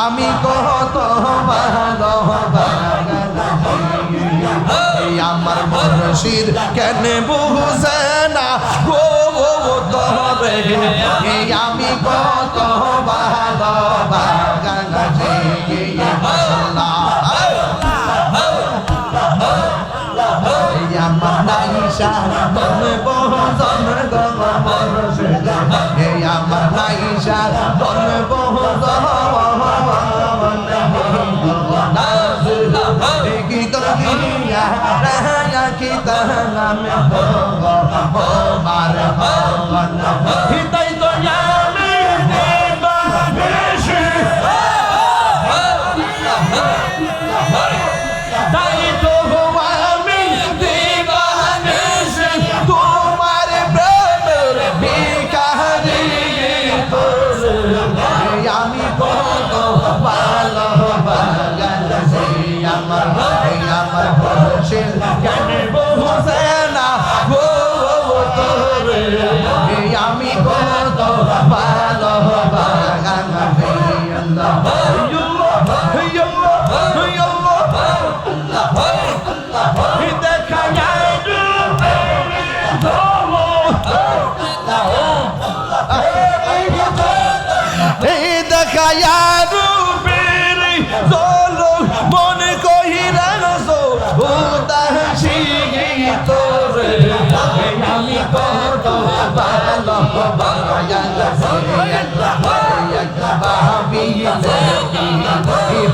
আমি কত আমার মুর্শিদ কেন বুঝে না? গো তবে আমি কত ভালো মন বহজন মুর্শিদ এই আমার নাইশা মন তাহামে হো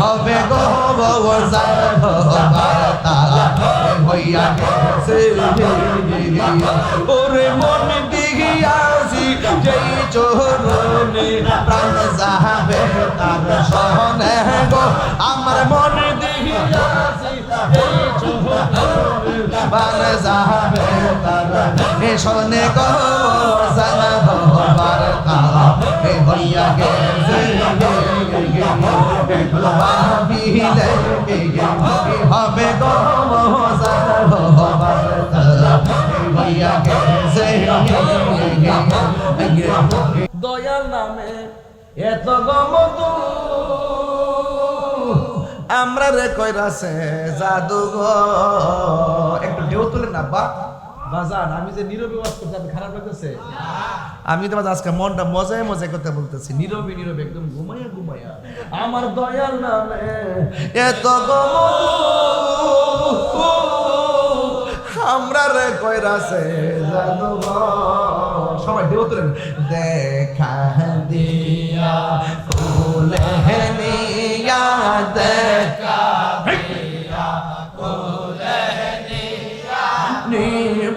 হবে ওরে মন দিগিয়াছি যেই চোরনে প্রাণ যাবে তার সহনে গো। আমার মন দিগিয়াছি যেই চোরনে প্রাণ যাবে তার শোনে গো। জানাব বার্তা এ হইয়া গেছে। দয়াল নামে এত গমত আমরা রে কইরাছে জাদু গো। একটু ঢেউ তুলে না বা। বাজান আমি যে নীরবে ওয়াজ করতে আপনার খারাপ লাগতেছে? আমি তোমার আজকে মনটা মজায় মজায় কথা বলতেছি। নীরবে নীরবে একদম ঘুমাইয়া ঘুমাইয়া। আমার দয়াল নামে এত আমরা রে কইরাছে গো। সবাই ঢেউ তুলেন দেখা দিয়া ফুলে নিয়া দেখা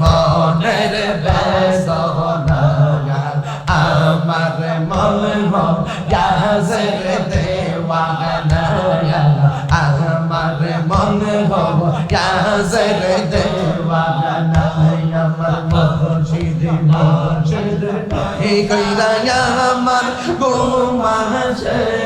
মনের বেদনা আমার মন গাছের দেওয়ানা আমার মন গাছের দেওয়ানা আমার মুর্শিদ মুর্শিদ এই কইরা আমার না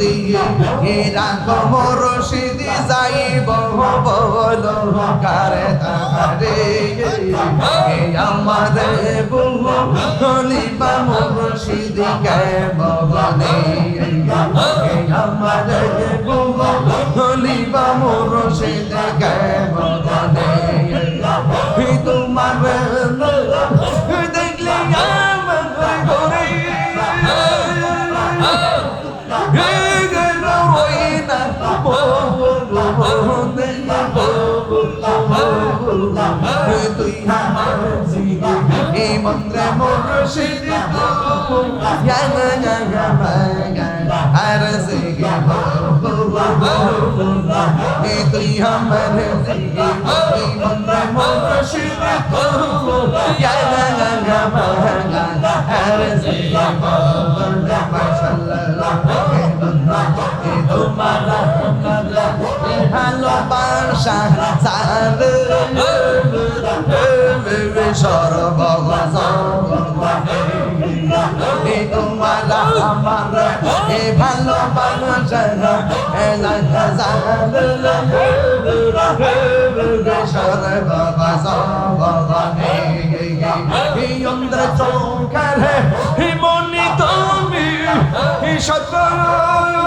যদি এ রাগ মুর্শিদি যাইব বল কারে তারে এ আমার বহু হলিবা মুর্শিদি কে ভবনে এ আমার বহু হলিবা মুর্শিদি কে ভবনে মন্দ্রে মুর্শিদ হর সে তুই আমার মন্দ্রে মুর্শিদ হর সে ভালোবাসা সার সর্বগ এ তোমারা আমার এ জান সর্বগ সর্বগ এই অন্ধ্র চৌকার হে মনি তুমি সকল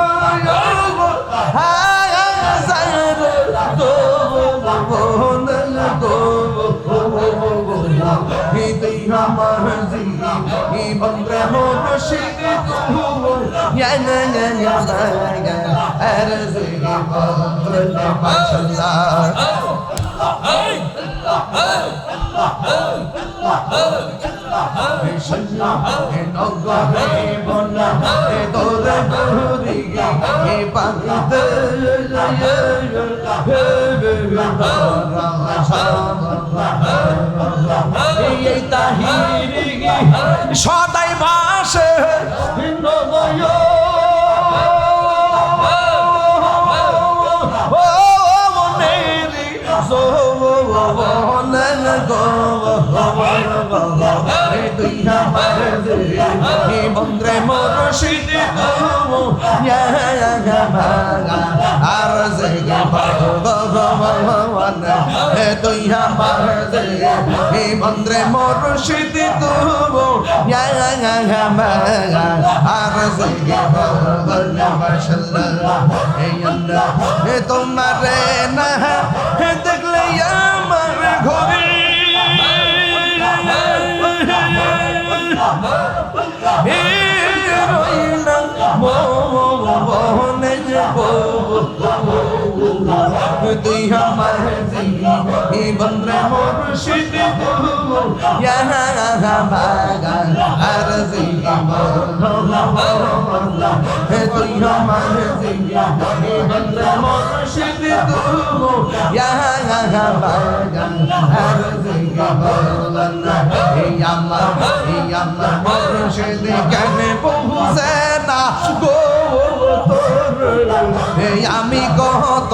মাশাআল্লাহ নগরে বলা তোরে বুড়ি গে পান্ত এই তাহিরি সদাই বাসে নবয় ও মনেরি সোবন গো আমার হে মন্দ্রে মুর্শিদ গো আর যে ভগবান হে তুই আমার হে মন্দ্রে মুর্শিদ গো আর যে ভগবান মাশাআল্লাহ হে আল্লাহ হে তোমারে না দেখলে আমার ঘরে তুই আমার বন্ধে মুর্শিদ বাগান আর তুই আমার বন্ধে মুর্শিদ বাগান আর আমার মুর্শিদ কেন আমি কত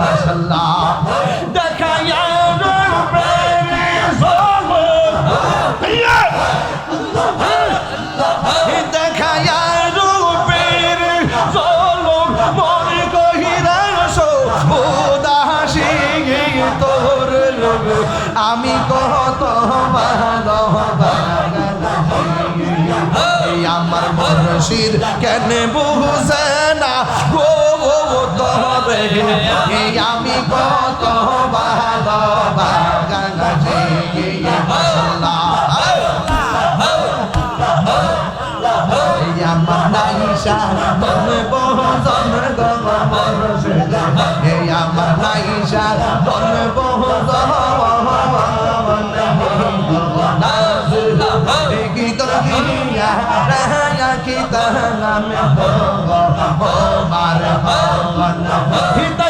মাশাল্লাহ দেখায়া আমি কত ভালো মনসির কেন বুঝে না? গো তবে আমি কত ভালো আমার নাইসা মনে বহন তালামে ভো মার ভবন হিতাই তো আমি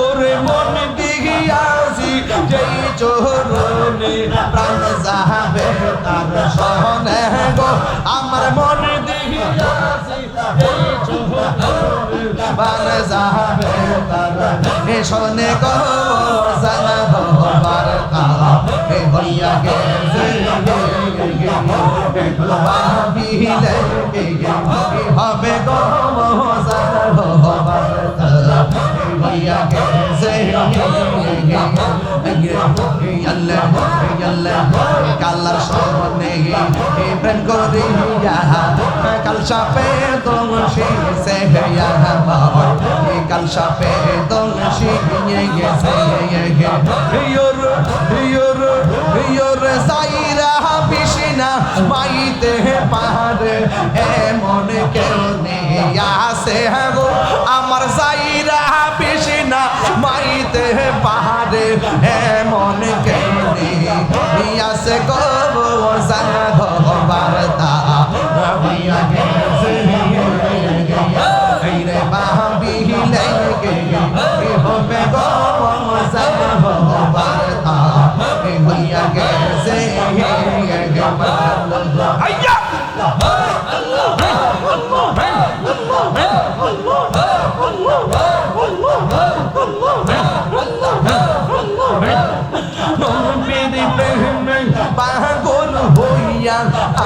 ওরে মন দিগিয়াছি যেই চোরনে প্রাণ যাবে তার সহনে গো। আমার মন দিগিয়াছি যেই চোরনে প্রাণ যাবে তার সহনে গো। জানাব হইয়া গেছে ভাবিলে হবে গো হইয়া গেছে কালার সনে প্রেম করিয়া কাল সাপে দোষী কাল সাপে দোষী গেছে ইয়োর ইয়োর ইয়োর সাইরা পিসিনা মাইতে পারে এমন কেউ নেই আসে গো। আমার সাইরা পিসিনা মাইতে পারে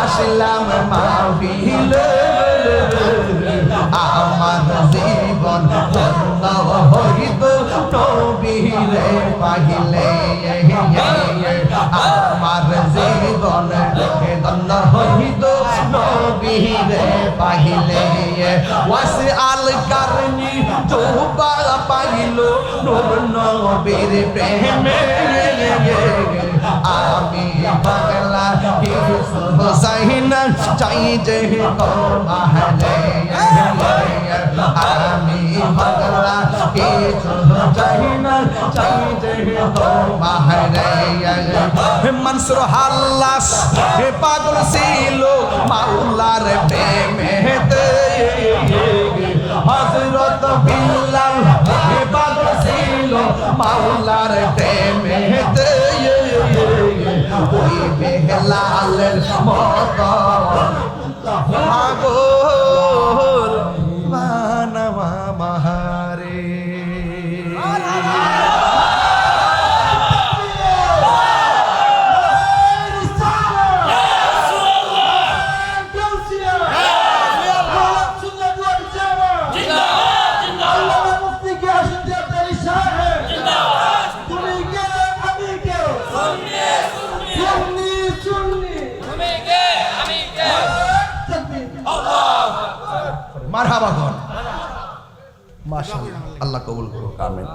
আসলাম মাহফিলে। আমার জীবন হইত নবীরে পাহিলে। আমার জীবন ধন্য হইত নবীরে পাহিলে। ওয়াস আল কারনি তোবা পাইল নূর নবীর প্রেমে। আমি পাগলা হুসাইন চাই যে মাহলে আমি পাগলা কিছু চাই যে মাহলে মনসুর হাল্লাস হে পাগল ছিল মাওলার প্রেমেতে। হযরত বিল্লাল হে পাগল ছিল মাওলার প্রেমেতে। ওই বেহলালের মতো। কবুল করুক আমিন।